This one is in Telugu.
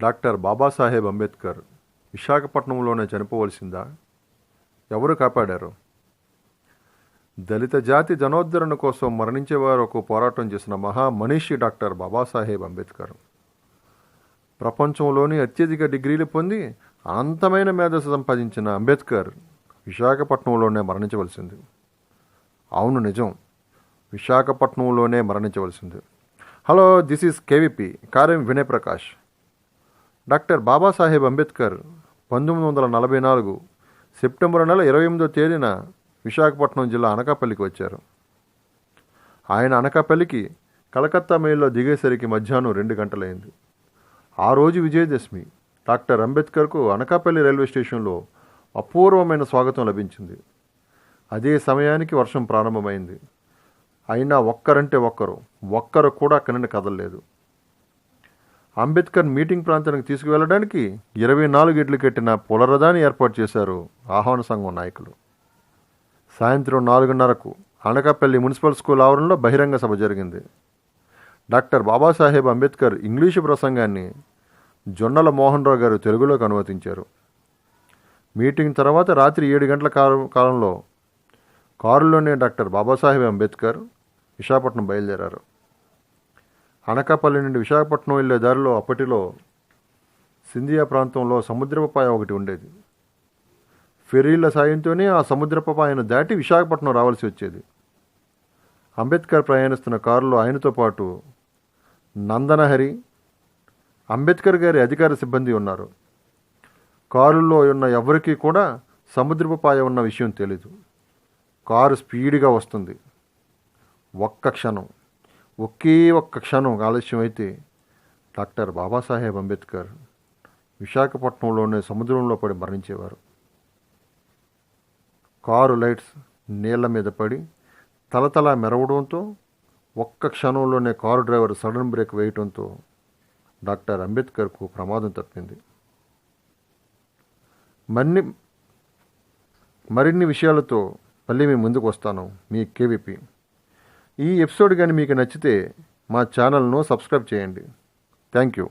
డాక్టర్ బాబాసాహెబ్ అంబేద్కర్ విశాఖపట్నంలోనే చనిపోవలసిందా? ఎవరు కాపాడారు? దళిత జాతి జనోద్ధరణ కోసం మరణించేవారు ఒక పోరాటం చేసిన మహా మనిషి డాక్టర్ బాబాసాహెబ్ అంబేద్కర్. ప్రపంచంలోని అత్యధిక డిగ్రీలు పొంది అనంతమైన మేధస్సు సంపాదించిన అంబేద్కర్ విశాఖపట్నంలోనే మరణించవలసింది. అవును నిజం. విశాఖపట్నంలోనే మరణించవలసింది. Hello this is KVP. కార్యం వినయ్ ప్రకాష్. డాక్టర్ బాబాసాహెబ్ అంబేద్కర్ పంతొమ్మిది వందల నలభై నాలుగు సెప్టెంబర్ నెల ఇరవై ఎనిమిదో తేదీన విశాఖపట్నం జిల్లా అనకాపల్లికి వచ్చారు. ఆయన అనకాపల్లికి కలకత్తా మెయిల్లో దిగేసరికి మధ్యాహ్నం రెండు గంటలైంది. ఆ రోజు విజయదశమి. డాక్టర్ అంబేద్కర్కు అనకాపల్లి రైల్వే స్టేషన్లో అపూర్వమైన స్వాగతం లభించింది. అదే సమయానికి వర్షం ప్రారంభమైంది. అయినా ఒక్కరంటే ఒక్కరు ఒక్కరు కూడా అక్కడి కదలలేదు. అంబేద్కర్ మీటింగ్ ప్రాంతానికి తీసుకువెళ్ళడానికి ఇరవై నాలుగు ఇడ్లు కట్టిన పులరదాన్ని ఏర్పాటు చేశారు ఆహ్వాన సంఘం నాయకులు. సాయంత్రం నాలుగున్నరకు అనకాపల్లి మున్సిపల్ స్కూల్ ఆవరణలో బహిరంగ సభ జరిగింది. డాక్టర్ బాబాసాహెబ్ అంబేద్కర్ ఇంగ్లీషు ప్రసంగాన్ని జొన్నల మోహన్ రావు గారు తెలుగులోకి అనువదించారు. మీటింగ్ తర్వాత రాత్రి ఏడు గంటల కాలం కాలంలో కారులోనే డాక్టర్ బాబాసాహెబ్ అంబేద్కర్ విశాఖపట్నం బయలుదేరారు. అనకాపల్లి నుండి విశాఖపట్నం వెళ్ళే దారిలో అప్పటిలో సింధియా ప్రాంతంలో సముద్రపుపాయ ఒకటి ఉండేది. ఫెర్రీల సాయంతోనే ఆ సముద్రపుపాయను దాటి విశాఖపట్నం రావాల్సి వచ్చేది. అంబేద్కర్ ప్రయాణిస్తున్న కారులో ఆయనతో పాటు నందనహరి అంబేద్కర్ గారి అధికార సిబ్బంది ఉన్నారు. కారులో ఉన్న ఎవరికీ కూడా సముద్రపుపాయ ఉన్న విషయం తెలీదు. కారు స్పీడ్గా వస్తుంది. ఒక్క క్షణం. ఒకే ఒక్క క్షణం ఆలస్యం అయితే డాక్టర్ బాబాసాహెబ్ అంబేద్కర్ విశాఖపట్నంలోనే సముద్రంలో పడి మరణించేవారు. కారు లైట్స్ నీళ్ళ మీద పడి తలతలా మెరవడంతో ఒక్క క్షణంలోనే కారు డ్రైవర్ సడన్ బ్రేక్ వేయడంతో డాక్టర్ అంబేద్కర్కు ప్రమాదం తప్పింది. మరిన్ని మరిన్ని విషయాలతో మళ్ళీ మీ ముందుకు వస్తాను. మీ కేవీపీ. ఈ ఎపిసోడ్ కానీ మీకు నచ్చితే మా ఛానల్ను సబ్స్క్రైబ్ చేయండి. Thank you.